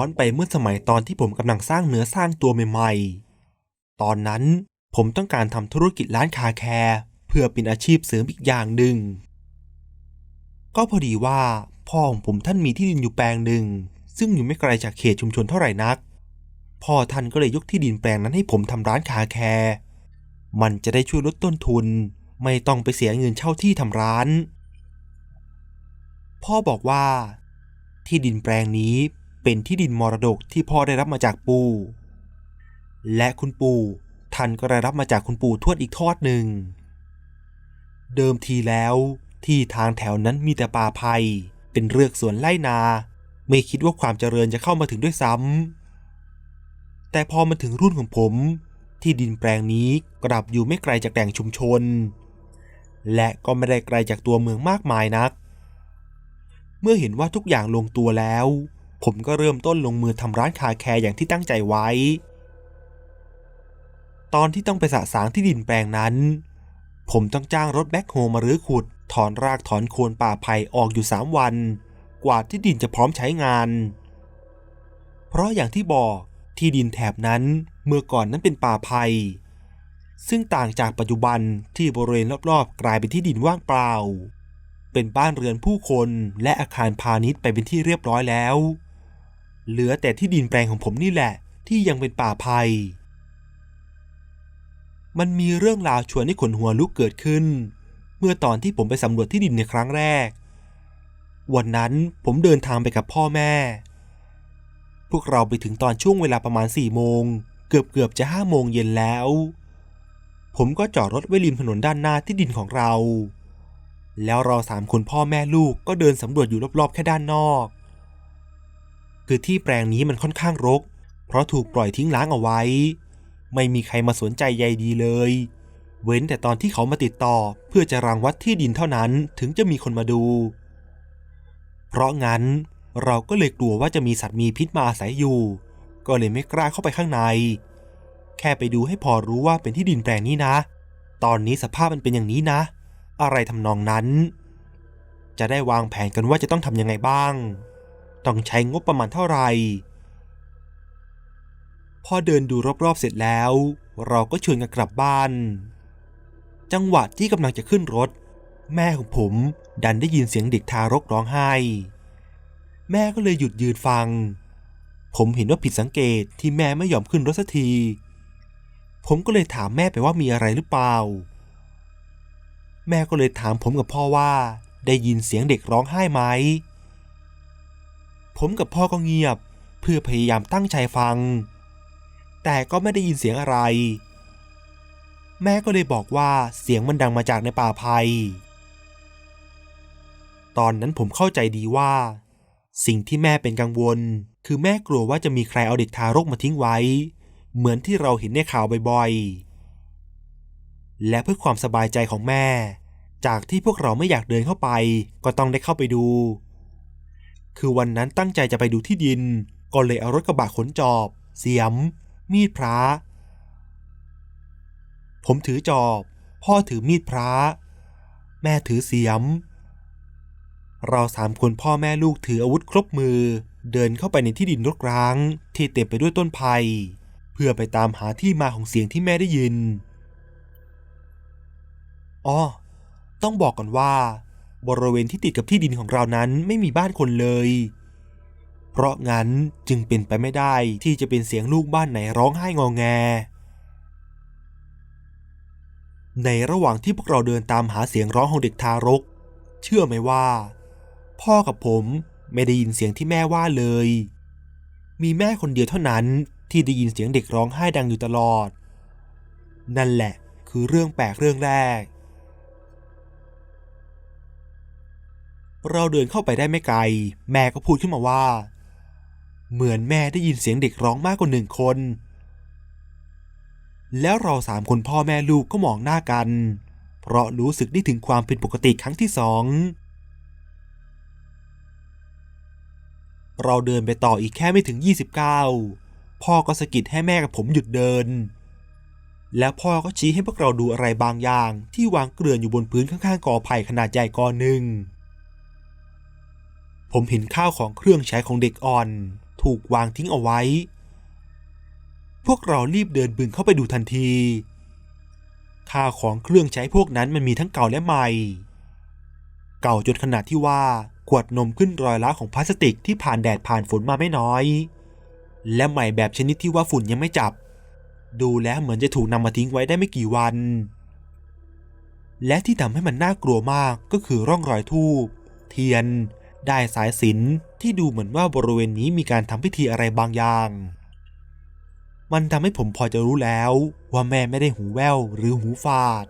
ย้อนไปเมื่อสมัยตอนที่ผมกำลังสร้างเนื้อสร้างตัวใหม่ๆ ตอนนั้นผมต้องการทำธุรกิจร้านคาแคร์เพื่อเป็นอาชีพเสริมอีกอย่างหนึ่ง ก็พอดีว่าพ่อของผมท่านมีที่ดินอยู่แปลงหนึ่ง ซึ่งอยู่ไม่ไกลจากเขตชุมชนเท่าไหร่นัก พ่อท่านก็เลยยกที่ดินแปลงนั้นให้ผมทำร้านคาแคร์มันจะได้ช่วยลดต้นทุน ไม่ต้องไปเสียเงินเช่าที่ทำร้าน พ่อบอกว่า ที่ดินแปลงนี้ เป็นที่ดินมรดกที่พ่อได้รับมาจากปู่ และคุณปู่ท่านก็ได้รับมาจากคุณปู่ทวดอีกทอดหนึ่ง เดิมทีแล้วที่ทางแถวนั้นมีแต่ป่าไผ่เป็นเรือกสวนไล่นา ไม่คิดว่าความเจริญจะเข้ามาถึงด้วยซ้ำ แต่พอมาถึงรุ่นของผม ที่ดินแปลงนี้กลับอยู่ไม่ไกลจากแหล่งชุมชน และก็ไม่ได้ไกลจากตัวเมืองมากมายนัก เมื่อเห็นว่าทุกอย่างลงตัวแล้ว ผมก็เริ่มต้นลงมือทำร้านคาแคร์อย่างที่ตั้งใจไว้ ตอนที่ต้องไปสะสางที่ดินแปลงนั้น ผมต้องจ้างรถแบ็คโฮมารื้อขุด ถอนรากถอนโคนป่าไผ่ออกอยู่สามวัน กว่าที่ดินจะพร้อมใช้งาน เพราะอย่างที่บอกที่ดินแถบนั้นเมื่อก่อนนั้นเป็นป่าไผ่ซึ่งต่างจากปัจจุบันที่บริเวณรอบๆ กลายเป็นที่ดินว่างเปล่า เป็นบ้านเรือนผู้คนและอาคารพาณิชย์ไปเป็นที่เรียบร้อยแล้ว เหลือแต่ที่ดินแปลงของผมนี่แหละ ที่ยังเป็นป่าไผ่มันมีเรื่องราวชวนให้ขนหัวลุกเกิดขึ้น เมื่อตอนที่ผมไปสำรวจที่ดินในครั้งแรก วันนั้นผมเดินทางไปกับพ่อแม่ พวกเราไปถึงตอนช่วงเวลาประมาณ4โมง เกือบเกือบจะ5โมงเย็นแล้ว ผมก็จอดรถไว้ริมถนนด้านหน้าที่ดินของเรา แล้วเราสามคนพ่อแม่ลูกก็เดินสำรวจอยู่รอบๆแค่ด้านนอก คือที่แปลงนี้มันค่อนข้างรก เพราะถูกปล่อยทิ้งล้างเอาไว้ ไม่มีใครมาสนใจใยดีเลย เว้นแต่ตอนที่เขามาติดต่อเพื่อจะรังวัดที่ดินเท่านั้นถึงจะมีคนมาดู เพราะงั้นเราก็เลยกลัวว่าจะมีสัตว์มีพิษมาอาศัยอยู่ ก็เลยไม่กล้าเข้าไปข้างใน แค่ไปดูให้พอรู้ว่าเป็นที่ดินแปลงนี้นะ ตอนนี้สภาพมันเป็นอย่างนี้นะ อะไรทำนองนั้น จะได้วางแผนกันว่าจะต้องทำยังไงบ้าง ต้องใช้งบประมาณเท่าไหร่พอเดินดูรอบๆเสร็จแล้ว เราก็ชวนกันกลับบ้าน จังหวะที่กำลังจะขึ้นรถ แม่ของผมดันได้ยินเสียงเด็กทารกร้องไห้ แม่ก็เลยหยุดยืนฟัง ผมเห็นว่าผิดสังเกตที่แม่ไม่ยอมขึ้นรถสักที ผมก็เลยถามแม่ไปว่ามีอะไรหรือเปล่า แม่ก็เลยถามผมกับพ่อว่า ได้ยินเสียงเด็กร้องไห้ไหม ผมกับพ่อก็เงียบ เพื่อพยายามตั้งใจฟัง แต่ก็ไม่ได้ยินเสียงอะไร แม่ก็เลยบอกว่าเสียงมันดังมาจากในป่าไผ่ตอนนั้นผมเข้าใจดีว่า สิ่งที่แม่เป็นกังวล คือแม่กลัวว่าจะมีใครเอาเด็กทารกมาทิ้งไว้ เหมือนที่เราเห็นในข่าวบ่อยๆ และเพื่อความสบายใจของแม่ จากที่พวกเราไม่อยากเดินเข้าไป ก็ต้องได้เข้าไปดู คือวันนั้นตั้งใจจะไปดูที่ดิน ก็เลยเอารถกระบะขนจอบ เสียม มีดพระ ผมถือจอบ พ่อถือมีดพระ แม่ถือเสียม เราสามคนพ่อแม่ลูกถืออาวุธครบมือ เดินเข้าไปในที่ดินรกร้าง ที่เต็มไปด้วยต้นไผ่เพื่อไปตามหาที่มาของเสียงที่แม่ได้ยินอ๋อต้องบอกก่อนว่า บริเวณที่ติดกับที่ดินของเรานั้นไม่มีบ้านคนเลย เพราะงั้นจึงเป็นไปไม่ได้ที่จะเป็นเสียงลูกบ้านไหนร้องไห้งอแง ในระหว่างที่พวกเราเดินตามหาเสียงร้องของเด็กทารก เชื่อไหมว่า พ่อกับผมไม่ได้ยินเสียงที่แม่ว่าเลย มีแม่คนเดียวเท่านั้นที่ได้ยินเสียงเด็กร้องไห้ดังอยู่ตลอด นั่นแหละคือเรื่องแปลกเรื่องแรก เราเดินเข้าไปได้ไม่ไกล แม่ก็พูดขึ้นมาว่า เหมือนแม่ได้ยินเสียงเด็กร้องมากกว่าหนึ่งคน แล้วเราสามคนพ่อแม่ลูกก็มองหน้ากัน เพราะรู้สึกได้ถึงความผิดปกติครั้งที่สอง เราเดินไปต่ออีกแค่ไม่ถึง 29 พ่อก็สะกิดให้แม่กับผมหยุดเดิน แล้วพ่อก็ชี้ให้พวกเราดูอะไรบางอย่างที่วางเกลื่อนอยู่บนพื้นข้างๆกอไผ่ขนาดใหญ่กอหนึ่ง ผมเห็นข้าวของเครื่องใช้ของเด็กอ่อน ถูกวางทิ้งเอาไว้ พวกเรารีบเดินบึงเข้าไปดูทันทีค่าวของเครื่องใช้พวกนั้นมันมีทั้งเก่าและใหม่ เก่าจนขนาดที่ว่าขวดนมขึ้นรอยล้าของพลาสติกที่ผ่านแดดผ่านฝนมาไม่น้อย และใหม่แบบชนิดที่ว่าฝุ่นยังไม่จับ ดูแล้วเหมือนจะถูกนำมาทิ้งไว้ได้ไม่กี่วัน และที่ทำให้มันน่ากลัวมากก็คือร่องรอยทูบเทียน ได้สายสิญจนที่ดูเหมือนว่าบริเวณนี้มีการทำพิธีอะไรบางอย่าง มันทำให้ผมพอจะรู้แล้วว่าแม่ไม่ได้หูแว่วหรือหูฟาด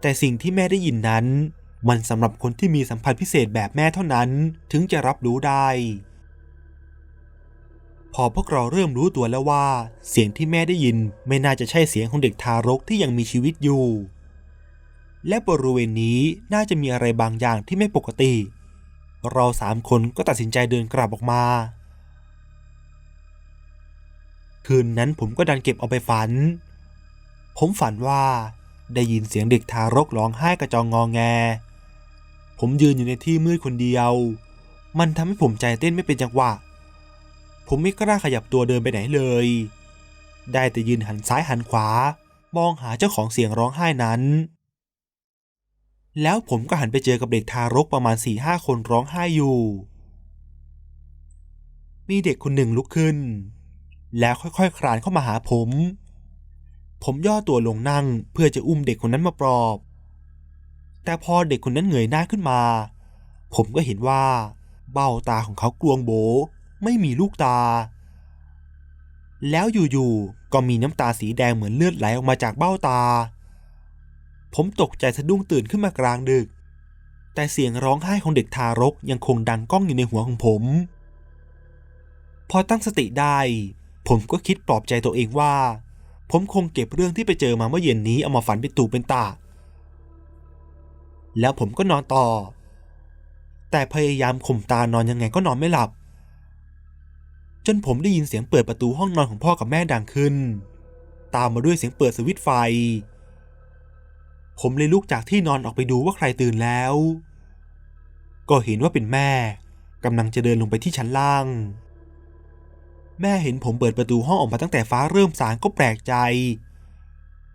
แต่สิ่งที่แม่ได้ยินนั้น มันสำหรับคนที่มีสัมผัสพิเศษแบบแม่เท่านั้นถึงจะรับรู้ได้ พอพวกเราเริ่มรู้ตัวแล้วว่า เสียงที่แม่ได้ยินไม่น่าจะใช่เสียงของเด็กทารกที่ยังมีชีวิตอยู่ และบริเวณนี้น่าจะมีอะไรบางอย่างที่ไม่ปกติ เราสามคนก็ตัดสินใจเดินกลับออกมา คืนนั้นผมก็ดันเก็บเอาไปฝัน ผมฝันว่าได้ยินเสียงเด็กทารกร้องไห้กระจองงองแง ผมยืนอยู่ในที่มืดคนเดียว มันทำให้ผมใจเต้นไม่เป็นจังหวะ ผมไม่กล้าขยับตัวเดินไปไหนเลย ได้แต่ยืนหันซ้ายหันขวา มองหาเจ้าของเสียงร้องไห้นั้น แล้วผมก็หันไปเจอกับเด็กทารกประมาณสี่ห้าคนร้องไห้อยู่ มีเด็กคนหนึ่งลุกขึ้น แล้วค่อยๆคคลานเข้ามาหาผม ผมย่อตัวลงนั่งเพื่อจะอุ้มเด็กคนนั้นมาปลอบ แต่พอเด็กคนนั้นเหงยหน้าขึ้นมา ผมก็เห็นว่า เบ้าตาของเขากลวงโบ ไม่มีลูกตา แล้วอยู่ๆก็มีน้ำตาสีแดงเหมือนเลือดไหลออกมาจากเบ้าตา ผมตกใจสะดุ้งตื่นขึ้นมากลางดึก แต่เสียงร้องไห้ของเด็กทารกยังคงดังก้องอยู่ในหัวของผม พอตั้งสติได้ ผมก็คิดปลอบใจตัวเองว่า ผมคงเก็บเรื่องที่ไปเจอมาเมื่อเย็นนี้เอามาฝันเป็นตูเป็นตา แล้วผมก็นอนต่อ แต่พยายามข่มตานอนยังไงก็นอนไม่หลับ จนผมได้ยินเสียงเปิดประตูห้องนอนของพ่อกับแม่ดังขึ้น ตามมาด้วยเสียงเปิดสวิตไฟ ผมเลยลุกจากที่นอนออกไปดูว่าใครตื่นแล้ว ก็เห็นว่าเป็นแม่กำลังจะเดินลงไปที่ชั้นล่าง แม่เห็นผมเปิดประตูห้องออกมาตั้งแต่ฟ้าเริ่มสางก็แปลกใจ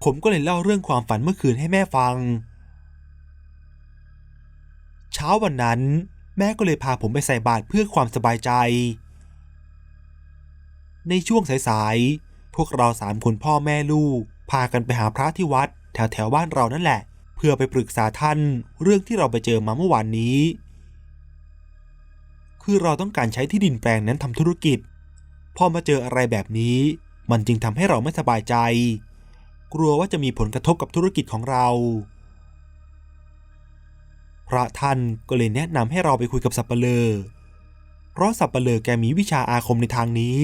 ผมก็เลยเล่าเรื่องความฝันเมื่อคืนให้แม่ฟัง เช้าวันนั้น แม่ก็เลยพาผมไปใส่บาตรเพื่อความสบายใจ ในช่วงสายๆพวกเราสามคนพ่อแม่ลูก พากันไปหาพระที่วัด แถวแถวบ้านเรานั่นแหละ เพื่อไปปรึกษาท่านเรื่องที่เราไปเจอมาเมื่อวานนี้ คือเราต้องการใช้ที่ดินแปลงนั้นทำธุรกิจ พอมาเจออะไรแบบนี้ มันจึงทำให้เราไม่สบายใจ กลัวว่าจะมีผลกระทบกับธุรกิจของเรา พระท่านก็เลยแนะนำให้เราไปคุยกับสับเปลอเพราะสับเปลอแกมีวิชาอาคมในทางนี้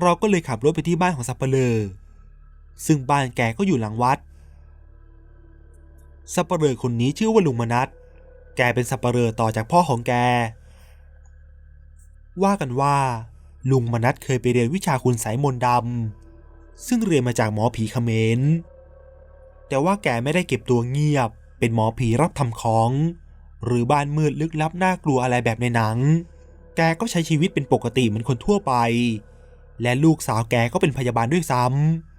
เราก็เลยขับรถไปที่บ้านของสับเปลอซึ่งบ้านแกก็อยู่หลังวัด สับเปลอคนนี้ชื่อว่าลุงมนัสแกเป็นสับเปลอต่อจากพ่อของแก ว่ากันว่า ลุงมนัสเคยไปเรียนวิชาคุณไสยมนต์ดำซึ่งเรียนมาจากหมอผีเขมร แต่ว่าแกไม่ได้เก็บตัวเงียบ เป็นหมอผีรับทำของ หรือบ้านมืดลึกลับน่ากลัวอะไรแบบในหนัง แกก็ใช้ชีวิตเป็นปกติเหมือนคนทั่วไป และลูกสาวแกก็เป็นพยาบาลด้วยซ้ำ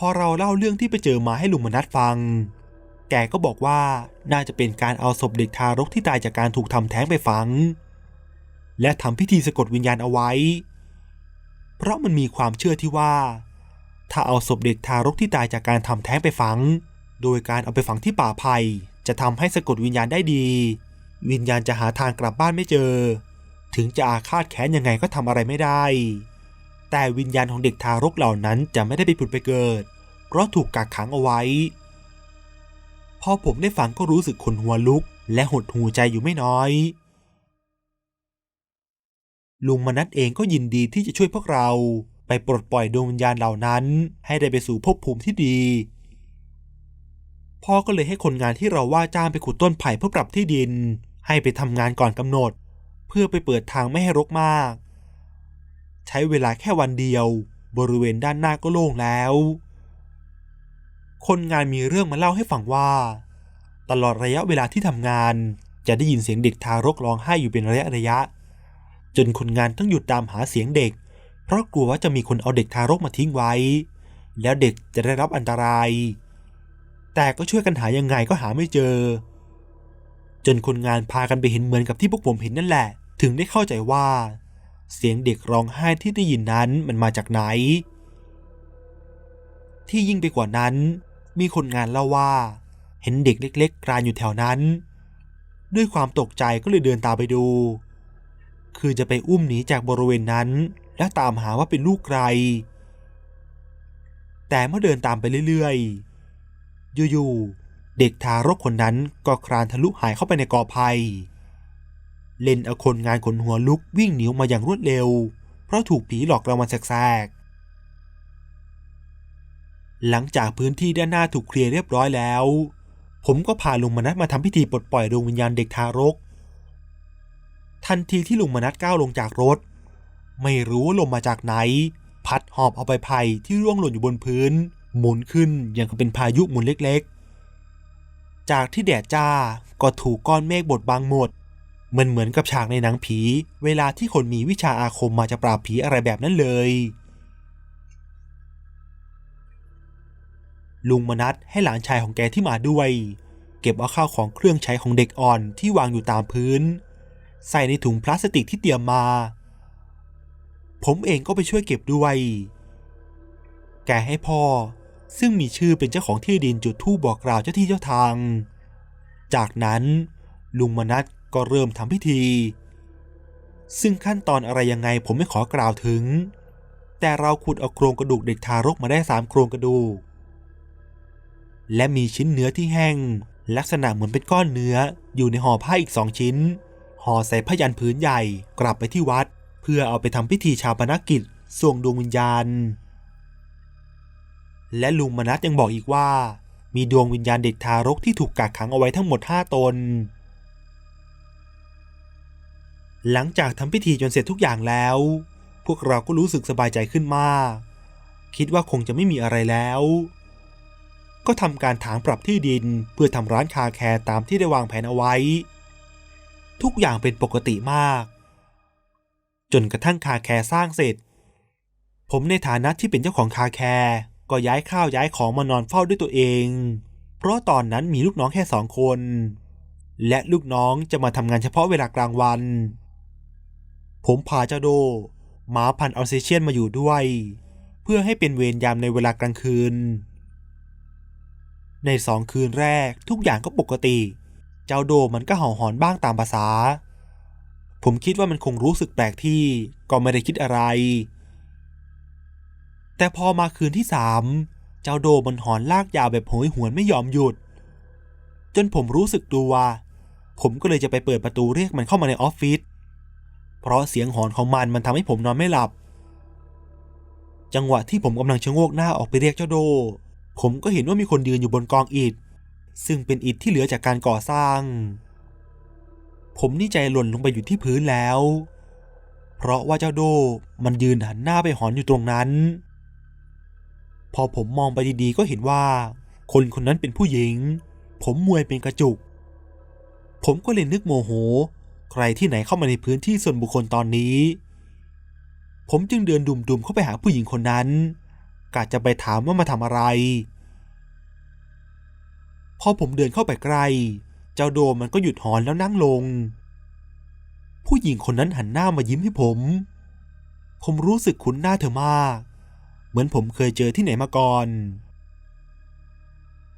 พอเราเล่าเรื่องที่ไปเจอมาให้ลุงมนัสฟัง แกก็บอกว่าน่าจะเป็นการเอาศพเด็กทารกที่ตายจากการถูกทำแท้งไปฝัง และทำพิธีสะกดวิญญาณเอาไว้ เพราะมันมีความเชื่อที่ว่า ถ้าเอาศพเด็กทารกที่ตายจากการทำแท้งไปฝัง โดยการเอาไปฝังที่ป่าไผ่จะทำให้สะกดวิญญาณได้ดี วิญญาณจะหาทางกลับบ้านไม่เจอ ถึงจะอาฆาตแค้นยังไงก็ทำอะไรไม่ได้ แต่วิญญาณของเด็กทารกเหล่านั้นจะไม่ได้ไปผุดไปเกิด เพราะถูกกักขังเอาไว้ พอผมได้ฟังก็รู้สึกขนหัวลุก และหดหูใจอยู่ไม่น้อย ลุงมนัสเองก็ยินดีที่จะช่วยพวกเรา ไปปลดปล่อยดวงวิญญาณเหล่านั้น ให้ได้ไปสู่ภพภูมิที่ดี พ่อก็เลยให้คนงานที่เราว่าจ้างไปขุดต้นไผ่เพื่อปรับที่ดิน ให้ไปทำงานก่อนกำหนด เพื่อไปเปิดทางไม่ให้รกมาก ใช้เวลาแค่วันเดียว บริเวณด้านหน้าก็โล่งแล้ว คนงานมีเรื่องมาเล่าให้ฟังว่า ตลอดระยะเวลาที่ทำงาน จะได้ยินเสียงเด็กทารกร้องไห้อยู่เป็นระยะระยะ จนคนงานต้องหยุดตามหาเสียงเด็ก เพราะกลัวว่าจะมีคนเอาเด็กทารกมาทิ้งไว้ แล้วเด็กจะได้รับอันตราย แต่ก็ช่วยกันหายังไงก็หาไม่เจอ จนคนงานพากันไปเห็นเหมือนกับที่พวกผมเห็นนั่นแหละ ถึงได้เข้าใจว่า เสียงเด็กร้องไห้ที่ได้ยินนั้นมันมาจากไหน ที่ยิ่งไปกว่านั้น มีคนงานเล่าว่า เห็นเด็กเล็ก ๆ กรานอยู่แถวนั้น ด้วยความตกใจก็เลยเดินตามไปดู คือจะไปอุ้มหนีจากบริเวณนั้น และตามหาว่าเป็นลูกใคร แต่เมื่อเดินตามไปเรื่อยๆ อยู่ๆ เด็กทารกคนนั้นก็คลานทะลุหายเข้าไปในกอไผ่ เล่นเอาคนงานขนหัวลุกวิ่งหนีออกมาอย่างรวดเร็ว เพราะถูกผีหลอกรางวัลแสกๆหลังจากพื้นที่ด้านหน้าถูกเคลียร์เรียบร้อยแล้ว ผมก็พาลุงมนัสมาทำพิธีปลดปล่อยดวงวิญญาณเด็กทารก ทันทีที่ลุงมนัสก้าวลงจากรถ ไม่รู้ว่าลมมาจากไหน พัดหอบเอาใบไผ่ที่ร่วงหล่นอยู่บนพื้น หมุนขึ้นอย่างกับเป็นพายุหมุนเล็กๆ จากที่แดดจ้าก็ถูกก้อนเมฆบดบังหมด มันเหมือนกับฉากในหนังผี เวลาที่คนมีวิชาอาคมมาจะปราบผีอะไรแบบนั้นเลย ลุงมนัสให้หลานชายของแกที่มาด้วย เก็บเอาข้าวของเครื่องใช้ของเด็กอ่อนที่วางอยู่ตามพื้น ใส่ในถุงพลาสติกที่เตรียมมา ผมเองก็ไปช่วยเก็บด้วย แกให้พ่อ ซึ่งมีชื่อเป็นเจ้าของที่ดินจุดธูปบอกกล่าวเจ้าที่เจ้าทาง จากนั้นลุงมนัส ก็เริ่มทำพิธี ซึ่งขั้นตอนอะไรยังไงผมไม่ขอกล่าวถึง แต่เราขุดเอาโครงกระดูกเด็กทารกมาได้สามโครงกระดูก และมีชิ้นเนื้อที่แห้ง ลักษณะเหมือนเป็นก้อนเนื้ออยู่ในห่อผ้าอีกสองชิ้นห่อใส่พยันผืนใหญ่กลับไปที่วัด เพื่อเอาไปทำพิธีชาปนกิจส่วงดวงวิญญาณ และลุงมนัสยังบอกอีกว่า มีดวงวิญญาณเด็กทารกที่ถูกกักขังเอาไว้ทั้งหมด 5 ตน หลังจากทำพิธีจนเสร็จทุกอย่างแล้ว พวกเราก็รู้สึกสบายใจขึ้นมาก คิดว่าคงจะไม่มีอะไรแล้ว ก็ทำการถางปรับที่ดินเพื่อทำร้านคาแคร์ตามที่ได้วางแผนเอาไว้ ทุกอย่างเป็นปกติมาก จนกระทั่งคาแคร์สร้างเสร็จ ผมในฐานะที่เป็นเจ้าของคาแคร์ก็ย้ายข้าวย้ายของมานอนเฝ้าด้วยตัวเอง เพราะตอนนั้นมีลูกน้องแค่สองคน และลูกน้องจะมาทำงานเฉพาะเวลากลางวัน ผมพาเจ้าโดหมาพันธุ์ออสเตรเชียนมาอยู่ด้วย เพื่อให้เป็นเวรยามในเวลากลางคืน ในสองคืนแรกทุกอย่างก็ปกติ เจ้าโดมันก็เห่าหอนบ้างตามภาษา ผมคิดว่ามันคงรู้สึกแปลกที่ก็ไม่ได้คิดอะไร แต่พอมาคืนที่สามเจ้าโดมันหอนลากยาวแบบโหยหวนไม่ยอมหยุด จนผมรู้สึกตัว ผมก็เลยจะไปเปิดประตูเรียกมันเข้ามาในออฟฟิศ เพราะเสียงหอนของมันมันทำให้ผมนอนไม่หลับ จังหวะที่ผมกำลังชะโงกหน้าออกไปเรียกเจ้าโด ผมก็เห็นว่ามีคนยืนอยู่บนกองอิฐ ซึ่งเป็นอิฐที่เหลือจากการก่อสร้าง ผมนี่ใจหล่นลงไปอยู่ที่พื้นแล้ว เพราะว่าเจ้าโดมันยืนหันหน้าไปหอนอยู่ตรงนั้น พอผมมองไปดีๆก็เห็นว่า คนคนนั้นเป็นผู้หญิง ผมมวยเป็นกระจุก ผมก็เลยนึกโมโห ใครที่ไหนเข้ามาในพื้นที่ส่วนบุคคลตอนนี้ ผมจึงเดินดุมๆเข้าไปหาผู้หญิงคนนั้นกะจะไปถามว่ามาทำอะไร พอผมเดินเข้าไปใกล้ เจ้าโดมมันก็หยุดหอนแล้วนั่งลง ผู้หญิงคนนั้นหันหน้ามายิ้มให้ผม ผมรู้สึกคุ้นหน้าเธอมาก เหมือนผมเคยเจอที่ไหนมาก่อน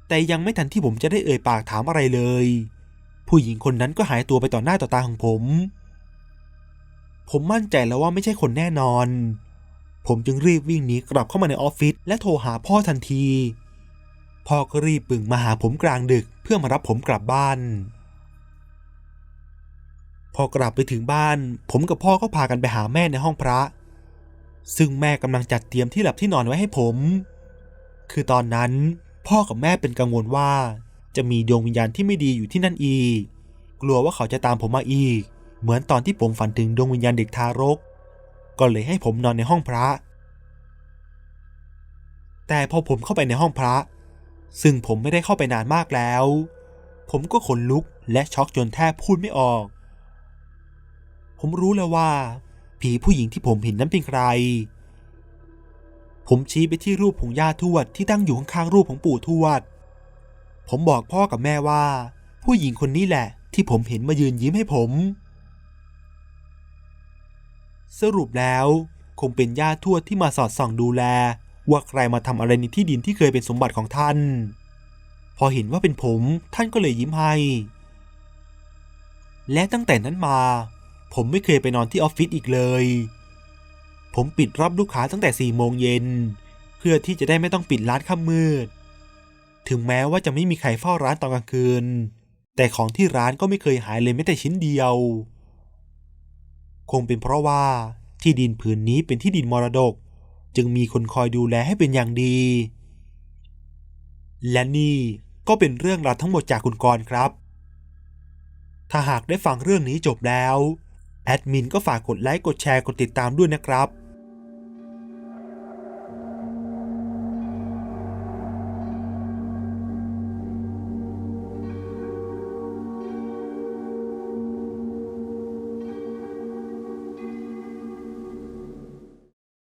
แต่ยังไม่ทันที่ผมจะได้เอ่ยปากถามอะไรเลย ผู้หญิงคนนั้นก็หายตัวไปต่อหน้าต่อตาของผม ผมมั่นใจแล้วว่าไม่ใช่คนแน่นอน ผมจึงรีบวิ่งหนีกลับเข้ามาในออฟฟิศและโทรหาพ่อทันที พ่อก็รีบปึงมาหาผมกลางดึกเพื่อมารับผมกลับบ้าน พอกลับไปถึงบ้าน ผมกับพ่อก็พากันไปหาแม่ในห้องพระ ซึ่งแม่กำลังจัดเตรียมที่หลับที่นอนไว้ให้ผม คือตอนนั้นพ่อกับแม่เป็นกังวลว่า จะมีดวงวิญญาณที่ไม่ดีอยู่ที่นั่นอีก กลัวว่าเขาจะตามผมมาอีก เหมือนตอนที่ผมฝันถึงดวงวิญญาณเด็กทารก ก็เลยให้ผมนอนในห้องพระ แต่พอผมเข้าไปในห้องพระ ซึ่งผมไม่ได้เข้าไปนานมากแล้ว ผมก็ขนลุกและช็อกจนแทบพูดไม่ออก ผมรู้แล้วว่า ผีผู้หญิงที่ผมเห็นนั้นเป็นใคร ผมชี้ไปที่รูปของย่าทวดที่ตั้งอยู่ข้างๆรูปของปู่ทวด ผมบอกพ่อกับแม่ว่า ผู้หญิงคนนี้แหละ ที่ผมเห็นมายืนยิ้มให้ผม สรุปแล้ว คงเป็นย่าทวดที่มาสอดส่องดูแล ว่าใครมาทำอะไรในที่ดินที่เคยเป็นสมบัติของท่าน พอเห็นว่าเป็นผมท่านก็เลยยิ้มให้ และตั้งแต่นั้นมา ผมไม่เคยไปนอนที่ออฟฟิศอีกเลย ผมปิดรับลูกค้าตั้งแต่4ี่โมงเย็นเพื่อที่จะได้ไม่ต้องปิดร้านค่ำมืด ถึงแม้ว่าจะไม่มีใครเฝ้าร้านตอนกลางคืน แต่ของที่ร้านก็ไม่เคยหายเลยแม้แต่ชิ้นเดียว คงเป็นเพราะว่าที่ดินผืนนี้เป็นที่ดินมรดก จึงมีคนคอยดูแลให้เป็นอย่างดี และนี่ก็เป็นเรื่องราวทั้งหมดจากคุณกรครับ ถ้าหากได้ฟังเรื่องนี้จบแล้ว แอดมินก็ฝากกดไลค์กดแชร์กดติดตามด้วยนะครับ